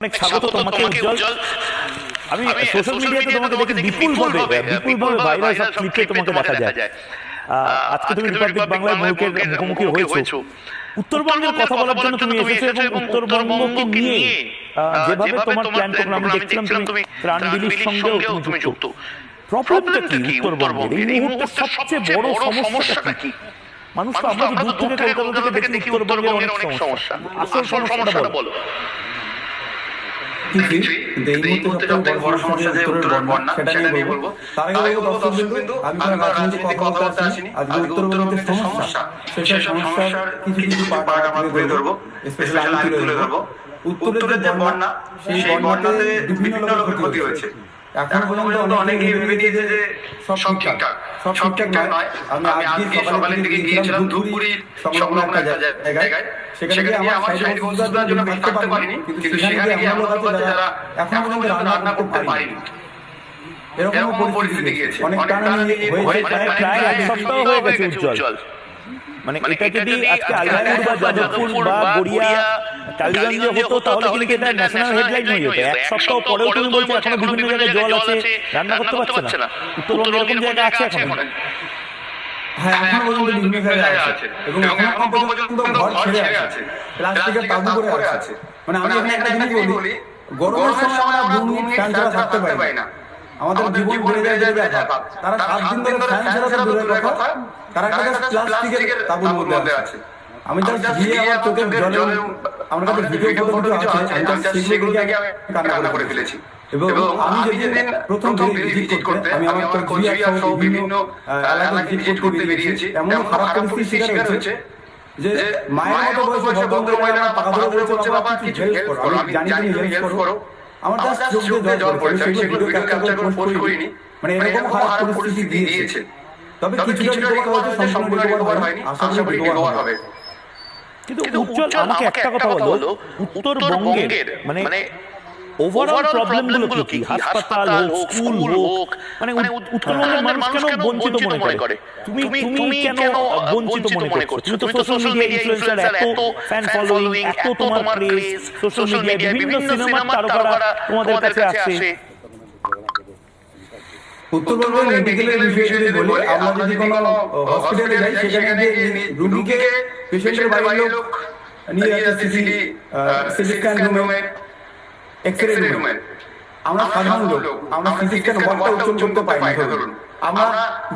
অনেক স্বাগত তোমাকে উজ্জ্বল। আমি সোশ্যাল মিডিয়াতে তোমাকে দেখি বিপুল ভাবে বিপুল ভাবে ভাইরাল সব ক্লিপে তোমাকে দেখা যায়। আজকে তুমি রিপাবলিক বাংলায় মুখের মুখোমুখি হয়েছো। উত্তরবঙ্গের কথা বলার জন্য তুমি এসেছ এবং উত্তরবঙ্গকে নিয়ে যেভাবে তোমার প্ল্যান প্রোগ্রাম দেখছিলাম তুমি ত্রাণ বিলির সঙ্গেও তুমি যুক্ত। প্রবলেমটা কি? উত্তরবঙ্গের এই মুহূর্তে সবচেয়ে বড় সমস্যাটা কি? মানুষ তো আমরা দূর থেকে কলকাতা থেকে দেখি উত্তরবঙ্গের অনেক সমস্যা। আসল সমস্যাটা বলো কিন্তু এই মুহূর্তে সবথেকে বড় সমস্যা যে উত্তরের বন্যা সেটা নিয়ে বলব। তার আগে বলব দর্শক বিন্দু আমি কোনো রাজনৈতিক কথাবার্তা আসিনি। আজকে উত্তরবঙ্গের যে সমস্যা। সেই সমস্যার কিছু কিছু পার্ট আমরা তুলে ধরবো। স্পেশালি আমি তুলে ধরবো। উত্তরের যে বন্যা সেই বন্যাতে বিভিন্ন লোকের ক্ষতি হয়েছে। এখন পর্যন্ত অনেকেই ভেবে নিয়েছে যে সব ঠিকঠাক সব ঠিকঠাক নয় আমি আজকে সকালের দিকে গিয়েছিলাম ধূপগুড়ি সংলগ্ন একটা জায়গায় সেখানে গিয়ে আমার সাইড বন্ধুদের জন্য আমি থাকতে পারিনি কিন্তু সেখানে গিয়ে এমন লোক আছে যারা এখন পর্যন্ত রান্না করতে পারেনি এরকম পরিস্থিতি গিয়েছে অনেক হয়েছে প্রায় প্রায় এক সপ্তাহ হয়ে গেছে উজ্জ্বল মানে এটা যদি আজকে আলিপুর বা যাদবপুর বা গড়িয়া টালিগঞ্জে হতো তাহলে কিন্তু এটা ন্যাশনাল হেডলাইন হয়ে যেত। এক সপ্তাহ পরেও তুমি বলছো এখনও বিভিন্ন জায়গায় জল আছে রান্না করতে পারছে না। উত্তরবঙ্গে এরকম জায়গা আছে এখন হ্যাঁ এখন পর্যন্ত বিভিন্ন জায়গায় আছে। এবং এখন পর্যন্ত ঘর ছেড়ে আছে। প্লাস্টিকের তাবু করে আছে। মানে আমি এখানে একটা জিনিস বলি গরমের সময় আমরা দু মিনিট ফ্যান ছাড়া থাকতে পারি না। আমাদের জীবন বেড়ে যায় যে ব্যাপার তারা সাত দিন ধরে ফ্যান ছাড়া তো দূরের কথা তারা একটা প্লাস্টিকের তাবুর মধ্যে আছে। আমি জাস্ট গিয়ে আমার চোখের জলে আমার কাছে ভিডিও ফটো কিছু আছে আমি জাস্ট সেগুলো দেখে আমি কান্না করে ফেলেছি। এবং আমি যেদিন প্রথম ভিজিট করতে আমি আমার সহ বিভিন্ন এলাকা ভিজিট করতে বেরিয়েছি। এমন খারাপ পরিস্থিতির শিকার হয়েছে যে মায়ের মতো বয়সে ভদ্র মহিলা পাকা ধরে বলছে বাবা কিছু হেল্প করো আমি জানি তুমি হেল্প করো। আমার জাস্ট চোখ দিয়ে জল পড়েছে আমি সেগুলো ভিডিও ক্যাপচার করে পোস্ট করিনি মানে এরকম খারাপ পরিস্থিতি দিয়েছে তবে কিছুটা রিকভার হয়েছে সম্পূর্ণ রিকভার হয়নি আশা করি রিকভার হবে কিন্তু উজ্জ্বল আমাকে একটা কথা বলো? উত্তরবঙ্গের মানে ওভারঅল প্রবলেমগুলো কি হাসপাতাল হোক স্কুল হোক মানে উত্তরবঙ্গের মানুষ কেন বঞ্চিত মনে করে? তুমি তুমি কেন বঞ্চিত মনে করছ? তুমি তো সোশ্যাল মিডিয়া ইনফ্লুয়েন্সার এত ফ্যান ফলোইং এত তোমার ক্রেজ সোশ্যাল মিডিয়ায় বিভিন্ন সিনেমার তারকারা তোমাদের কাছে আসে। উত্তরবঙ্গের মেডিকেলের বিষয়ে যদি বলি আমরা যদি কোনো হসপিটালে যাই সেখানে গিয়ে রুগীকে পেশেন্টের বাড়ির লোক নিয়ে যাচ্ছে সিসি সিটি স্ক্যান রুমে এক্সরে রুমে আমরা সাধারণ লোক আমরা সিটি স্ক্যান ওয়ার্ডটা উচ্চারণ করতে পারি না ধরুন। আমরা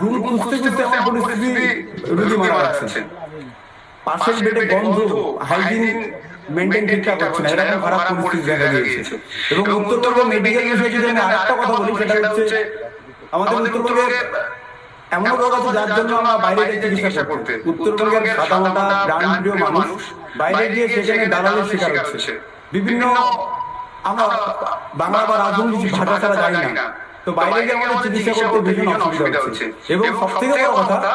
রুম খুঁজতে খুঁজতে আমার পরিস্থিতি রুগী মারা যাচ্ছে। পাশের বেডে গন্ধ হাইজিন মেনটেন ঠিকঠাক হচ্ছে না এরকম খারাপ পরিস্থিতি দেখা দিয়েছে এবং উত্তরবঙ্গ মেডিকেল বিষয়ে যদি আমি আরেকটা কথা বলি সেটা হচ্ছে আমাদের উত্তরবঙ্গে এমন রোগ আছে যার জন্য আমরা বাইরে গিয়ে চিকিৎসা করতে উত্তরবঙ্গের সাদামাটা প্রাণপ্রিয় মানুষ বাইরে গিয়ে সেখানে দালালের শিকার হচ্ছে। বিভিন্ন আমরা বাংলা বা রাজনীতি ভাষা ছাড়া জানি না। তো বাইরে গিয়ে আমাদের চিকিৎসা করতে বিভিন্ন অসুবিধা হচ্ছে। এবং সব থেকে বড় কথা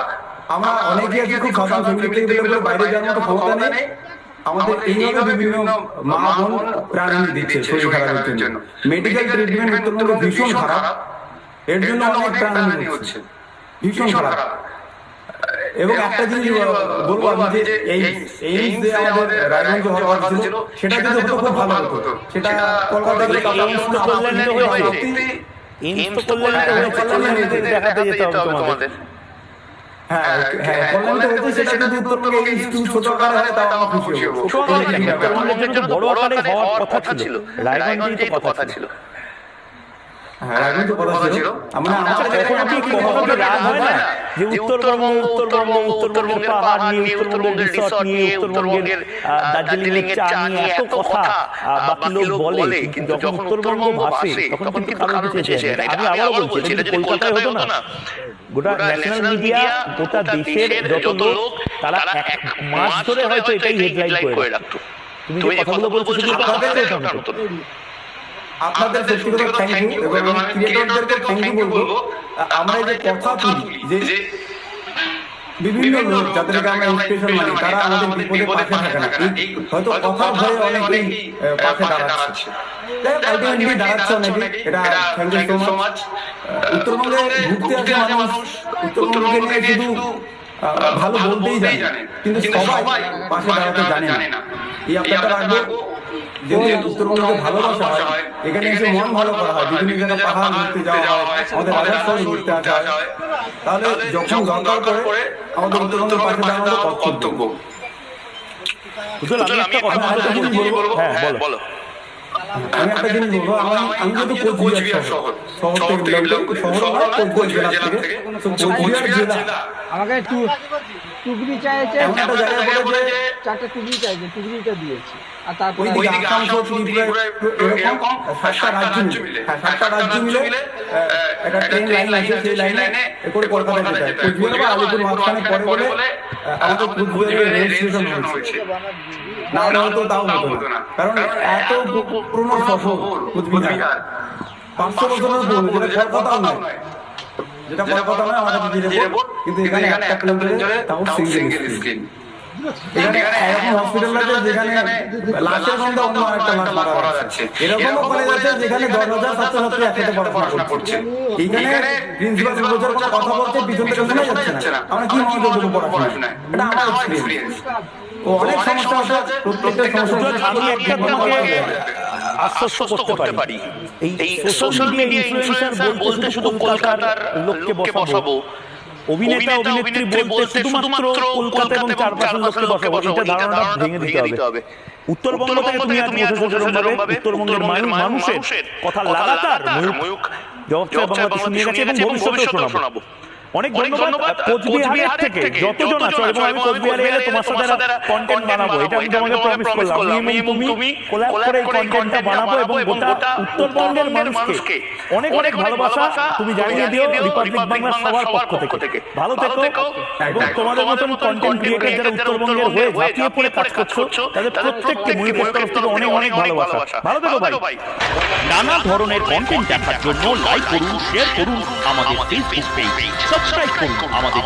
আমরা অনেকে আছি খুব সাধারণ ফ্যামিলি থেকে বাইরে যাওয়ার মতো ক্ষমতা নেই। আমাদের এইভাবে বিভিন্ন মা বোন প্রাণ দিচ্ছে শরীর খারাপের জন্য। মেডিকেল ট্রিটমেন্ট উত্তরবঙ্গে ভীষণ খারাপ এর জন্য অনেক প্রাণহানি হচ্ছে। ভীষণ খারাপ। এবং একটা জিনিস বলব আমি যে এই এই যে আমাদের রায়গঞ্জ হওয়ার ছিল সেটা হতো খুব ভালো হতো। সেটা কলকাতা তোমাদের। হ্যাঁ হ্যাঁ সেটা যদি উত্তরবঙ্গে একটু ছোট আকারে হয় তাও আমরা খুশি হব। বড় আকারে হওয়ার কথা ছিল। রায়গঞ্জেই তো কথা ছিল। উত্তরবঙ্গ উত্তরবঙ্গ উত্তরবঙ্গের পাহাড় নিয়ে উত্তরবঙ্গের রিসর্ট নিয়ে উত্তরবঙ্গের দার্জিলিং এর চা নিয়ে এত কথা বাকি লোক বলে কিন্তু যখন উত্তরবঙ্গ ভাসে তখন কিন্তু কারও কিছু না। আমি আবারও বলছি এটা যদি কলকাতায় হতো না গোটা ন্যাশনাল মিডিয়া গোটা দেশের যত লোক তারা এক মাস ধরে হয়তো এটাই হেডলাইন করে রাখতো তুমি যে কথাগুলো বলছো সেগুলো আমাদের হতো আপনাদের ব্যক্তিগত থ্যাংক ইউ এবং আমি ক্রিয়েটরদেরকে থ্যাংক ইউ বলব আমরা যে কথা তুলি যে বিভিন্ন লোক যাদেরকে আমরা ইন্সপিরেশন মানি তারা আমাদের বিপদে পাশে থাকে না হয়তো কথা ভয়ে অনেকেই পাশে দাঁড়াচ্ছে। আলটিমেটলি দাঁড়াচ্ছে অনেকে এটা থ্যাংক ইউ সো মাচ উত্তরবঙ্গে ঘুরতে আসে মানুষ উত্তরবঙ্গকে নিয়ে শুধু ভালো বলতেই জানে। কিন্তু সবাই পাশে দাঁড়াতে জানে না। এই আপনারা রাখব। যেহেতু উত্তরবঙ্গে ভালোবাসা হয় এখানে এসে মন ভালো করা হয় বিভিন্ন জায়গায় পাহাড় ঘুরতে যাওয়া হয় আমাদের রাজার ঘুরতে আসা হয়। তাহলে যখন দরকার পড়ে আমাদের উত্তরবঙ্গের পাশে দাঁড়ানো কর্তব্য উজ্জ্বল আমি একটা কথা একটা বলতে জিনিস বলব। হ্যাঁ বলো। আমি একটা জিনিস বলব। আমি আমি যেহেতু কোচবিহার শহর শহর থেকে শহর কোচবিহার জেলা থেকে। কোচবিহার জেলা। আমাকে টুকরি চাইছে। এমন একটা জায়গায় বলে যে চারটে টুকরি চাইছে টুকরিটা দিয়েছি। আর তারপরে আসাম ত্রিপুরা এরকম সাতটা রাজ্য মিলে সাতটা রাজ্য মিলে একটা ট্রেন লাইন আছে সেই লাইনে করে কলকাতা যেতে কোচবিহার বা আলিপুর মাঝখানে পরে বলে আমাদের কোচবিহারে রেল স্টেশন হয়েছে। না হলে হয়তো তাও হতো না। কারণ এত পুরনো শহর কোচবিহার। পাঁচশো বছরের পুরনো যেটা কলকাতাও নয়। যেটা কলকাতা নয় আমাদের কিন্তু এখানে একটা কিলোমিটারে তাও সিঙ্গেল স্ক্রিন এরকম হসপিটাল আছে যেখানে লাশের গন্ধে অন্য একটা লাশ মারা যাচ্ছে। এরকমও কলেজ আছে যেখানে দশ হাজার ছাত্রছাত্রী একসাথে পড়াশোনা করছে। এইখানে প্রিন্সিপাল প্রফেসর কোনো কথা বলছে পিছন থেকে শোনা যাচ্ছে না। আমরা কি মনোযোগ দেবো পড়াশোনায় এটা আমার এক্সপিরিয়েন্স অনেক সমস্যা আছে। প্রত্যেকটা সমস্যা আমি একটা তোমাকে আশ্বস্ত করতে পারি। এই সোশ্যাল মিডিয়া ইনফ্লুয়েন্সার বলতে শুধু কলকাতার লোককে বসাবো। অভিনেতা অভিনেত্রী বলতে শুধুমাত্র কলকাতা এবং চারপাশের লোককে বসাবো এটা ধারণাটা ভেঙে দিতে হবে। উত্তরবঙ্গ থেকে তুমি আজ বসেছো যেরকম ভাবে উত্তরবঙ্গের মানুষের কথা লাগাতার ময়ূক জবাব বাংলাতে শুনিয়ে গেছে এবং ভবিষ্যতেও শোনাবো। অনেক ধন্যবাদ। থেকে যতজন আছো এবং আমি কোচবিহারে এলে তোমার সাথে কন্টেন্ট বানাবো এটা আমি তোমাকে প্রমিস করলাম। আমি এবং তুমি কোলাপ করে এই কন্টেন্টটা বানাবো এবং গোটা উত্তরবঙ্গের মানুষকে অনেক অনেক ভালোবাসা তুমি জানিয়ে দিও রিপাবলিক বাংলা সবার পক্ষ থেকে। ভালো থেকো। এবং তোমাদের মতন কন্টেন্ট ক্রিয়েটর যারা উত্তরবঙ্গের হয়ে ঝাঁপিয়ে পড়ে কাজ করছ তাদের প্রত্যেককে তরফ থেকে অনেক অনেক ভালোবাসা ভালো থেকো ভাই নানা ধরনের কন্টেন্ট দেখার জন্য লাইক করুন শেয়ার করুন আমাদের ফেসবুক পেজ সাবস্ক্রাইব করুন আমাদের